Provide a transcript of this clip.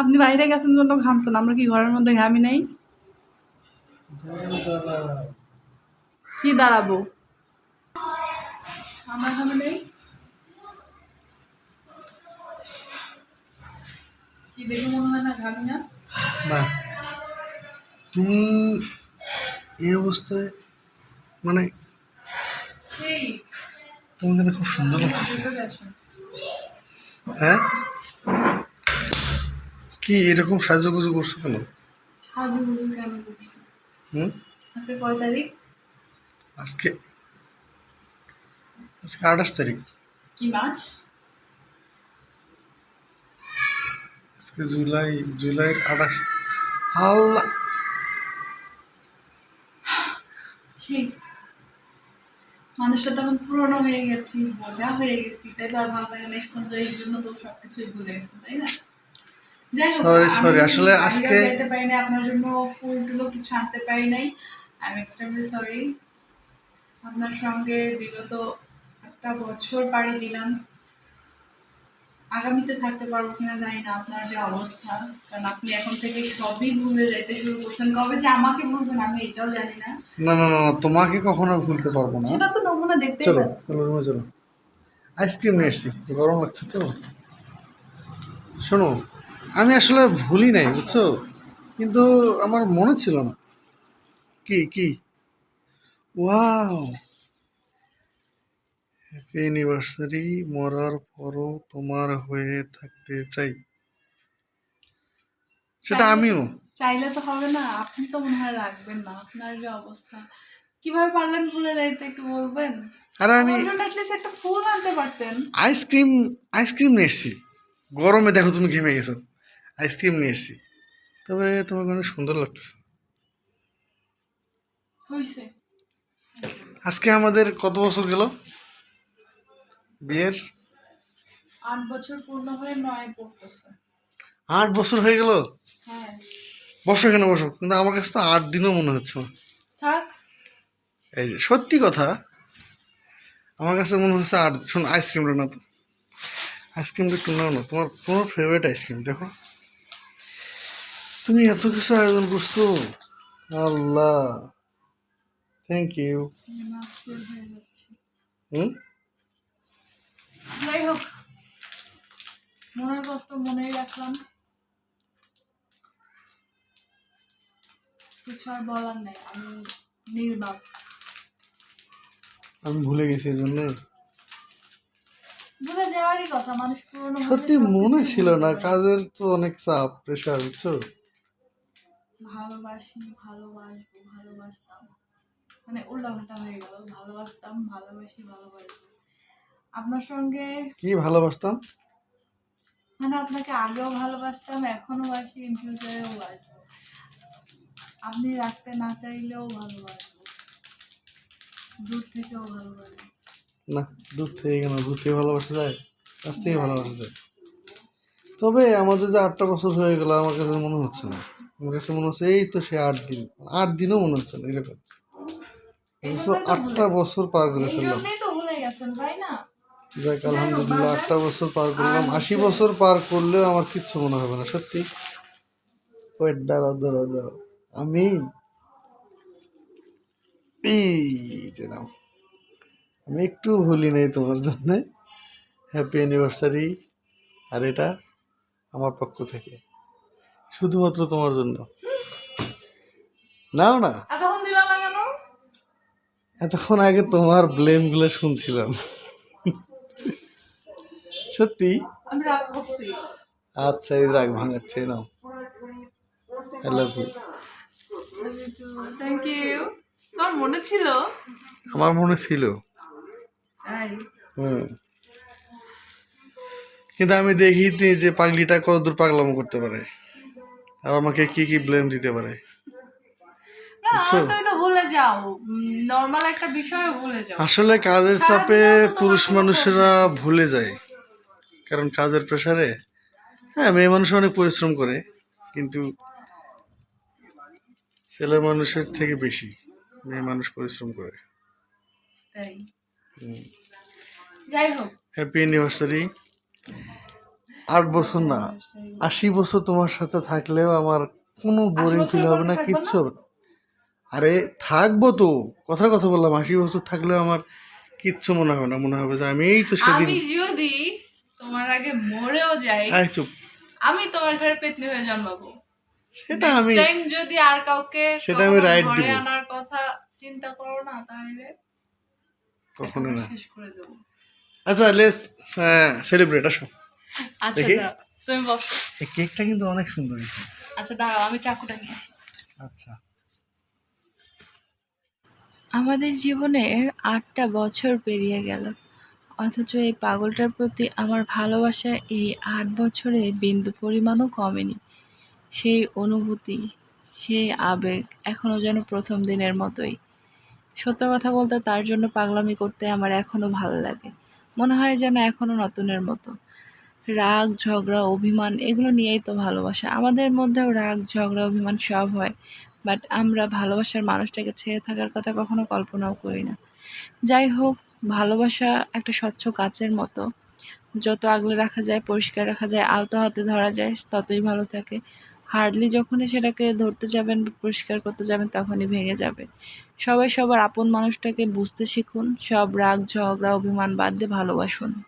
আপনি বাইরে গেছেন জন্য ঘামছেন, আমরা কি ঘরের মধ্যে ঘামি নাই? কি দাঁড়াবো? আমরা ঘামি নেই? কি দেখে মনে হয় না ঘামি না? তুমি এই অবস্থায় মানে তোমাকে তো খুব সুন্দর লাগতেছে। পারছ। হ্যাঁ? কি এরকম সাজুগুজু করছ কেন? হুম? আজকে আজকে? আজকে আঠাশ তারিখ। কি মাস? আজকে জুলাই জুলাইয়ের আঠাশ। আল্লাহ! ঠিক মানুষটা তখন পুরনো হয়ে গেছি বোঝা হয়ে গেছি তাই তো আর ভালো লাগে না এখন এই জন্য তো সবকিছুই ভুলে গেছি তাই না? সরি sorry, আসলে আজকে- যেতে পারি না আপনার জন্য ফুল টুলো কিছু আনতে পারি নাই আই এম এক্সট্রিমলি সরি আপনার সঙ্গে বিগত একটা বছর পাড়ি দিলাম। আগামীতে থাকতে পারব কিনা জানি না আপনার যে অবস্থা। কারণ আপনি এখন থেকে সবই ভুলে যেতে শুরু করছেন। কবে যে আমাকে ভুলবেন আমি এটাও জানি না। না না তোমাকে কখনো ভুলতে পারব না। সেটা তো নমুনা দেখতেই চলো চলো রুমে চলো। আইসক্রিম নিয়ে এসছি গরম লাগছে তো। শোনো আমি আসলে ভুলি নাই বুঝছ? কিন্তু আমার মনে ছিল না। কি কি? ওয়াও হ্যাপি অ্যানিভার্সারি মরার পরও তোমার হয়ে থাকতে চাই। সেটা আমিও। চাইলে তো হবে না আপনি তো মনে হয় রাখবেন না আপনার যে অবস্থা। কীভাবে পারলেন ভুলে যাইতে একটু বলবেন? আর আমি অ্যাটলিস্ট একটা ফুল আনতে পারতেন। আইসক্রিম আইসক্রিম নিয়ে এসছি। গরমে দেখো তুমি ঘেমে গেছো। আইসক্রিম নিয়ে এসছি। তবে তোমাকে অনেক সুন্দর লাগতেছে। হয়েছে আজকে আমাদের কত বছর গেল? বিয়ের? আট বছর পূর্ণ হয়ে নয় পড়তেছে। আট বছর হয়ে গেল? হ্যাঁ। বসো এখানে বসো। কিন্তু আমার কাছে তো আট দিনও মনে হচ্ছে না। থাক। এই যে সত্যি কথা আমার কাছে মনে হচ্ছে আট শোন আইসক্রিমটা না তো। আইসক্রিমটা একটু নাও না তোমার তোমার ফেভারিট আইসক্রিম দেখো। তুমি এত কিছু আয়োজন করছ। আল্লাহ। থ্যাংক ইউ হুম? যাই হোক মনের কষ্ট মনেই রাখলাম। কিছু আর বলার নেই আমি নির্বাক। আমি ভুলে গেছি এই জন্যে। ভুলে যাওয়ারই কথা মানুষ পুরনো হলে সত্যি মনে ছিল না কাজের তো অনেক চাপ প্রেশার বুঝছ? ভালোবাসি ভালোবাসবো ভালোবাসতাম। মানে উল্টাপাল্টা হয়ে গেল ভালোবাসতাম ভালোবাসি ভালোবাসবো। আপনার সঙ্গে কি ভালোবাসতাম? মানে আপনাকে আগেও ভালোবাসতাম এখনও বাসি ইন ফিউচারেও বাসবো আপনি রাখতে না চাইলেও ভালোবাসবো। দূর থেকেও ভালোবাসবো। না দূর থেকে কেন? দূর থেকে ভালোবাসা যায়? কাছ থেকে ভালোবাসা যায়? তবে আমাদের যে আটটা বছর হয়ে গেল আমার কাছে মনে হচ্ছে না। আমার কাছে মনে হচ্ছে এই তো সে আট দিন। আট দিনও মনে হচ্ছে না এরকম আটটা বছর পার করে ফেললাম। তো ভুলে গেছেন তাই না? যাক আলহামদুলিল্লাহ আটটা বছর পার করলাম। আশি বছর পার করলেও আমার কিচ্ছু মনে হবে না সত্যি। ওয়েট দাঁড়াও দাঁড়াও দাঁড়াও। আমি আমি একটু ভুলি নাই তোমার জন্য। হ্যাপি অ্যানিভার্সারি আর এটা আমার পক্ষ থেকে। শুধুমাত্র তোমার জন্য। নাও না। এতক্ষণ আগে তোমার ব্লেমগুলো শুনছিলাম। সত্যি? আচ্ছা এই রাগ ভাঙাচ্ছে নাও। I love you thank you তোমার মনে ছিল? আমার মনে ছিল। হুম। কিন্তু আমি দেখি যে পাগলিটা কতদূর পাগলামো করতে পারে। আর আমাকে কি কি ব্লেম দিতে পারে। আসলে কাজের চাপে পুরুষ মানুষেরা ভুলে যায়। কারণ কাজের প্রেশারে হ্যাঁ মেয়ে মানুষ অনেক পরিশ্রম করে কিন্তু ছেলে মানুষের থেকে বেশি মেয়ে মানুষ পরিশ্রম করে। হ্যাপি অ্যানিভার্সারি আট বছর না আশি বছর তোমার সাথে থাকলেও আমার কোনো বোরিং ফিল হবে না কিচ্ছু হবে না। আরে থাকব তো কথার কথা বললাম আশি বছর থাকলেও আমার কিচ্ছু মনে হবে না মনে হবে যে আমি এই তো সেদিন তোমার আগে মরেও যাই চুপ। আমি তোমার ঘরে পেতনি হয়ে জন্মাবো। সেটা আমি যদি আর কাউকে সেটা আমি ঘরে দিব। আনার কথা চিন্তা করো না তাহলে কখনো না। শেষ করে দেবো। আচ্ছা সেলিব্রেট আসো। আচ্ছা তুমি বসো। এই কেকটা কিন্তু অনেক সুন্দর হয়েছে। আচ্ছা দাঁড়াও আমি চাকুটা নিয়ে আসি। আচ্ছা। আমাদের জীবনের আটটা বছর পেরিয়ে গেল। অথচ এই পাগলটার প্রতি আমার ভালোবাসা এই আট বছরে বিন্দু পরিমাণও কমেনি। সেই অনুভূতি, সেই আবেগ এখনও যেন প্রথম দিনের মতোই। সত্য কথা বলতে তার জন্য পাগলামি করতে আমার এখনও ভালো লাগে। মনে হয় যেন এখনও নতুনের মতো। রাগ, ঝগড়া, অভিমান এগুলো নিয়েই তো ভালোবাসা। আমাদের মধ্যেও রাগ, ঝগড়া, অভিমান সব হয়। বাট আমরা ভালোবাসার মানুষটাকে ছেড়ে থাকার কথা কখনো কল্পনাও করি না। যাই হোক ভালোবাসা একটা স্বচ্ছ কাচের মতো। যত আগলে রাখা যায়, পরিষ্কার রাখা যায়, আলতো হাতে ধরা যায়, ততই ভালো থাকে। হার্ডলি যখনই সেটাকে ধরতে যাবেন, পরিষ্কার করতে যাবেন, তখনই ভেঙে যাবে। সবাই সবার আপন মানুষটাকে বুঝতে শিখুন। সব রাগ, ঝগড়া, অভিমান বাদ দিয়ে ভালোবাসুন।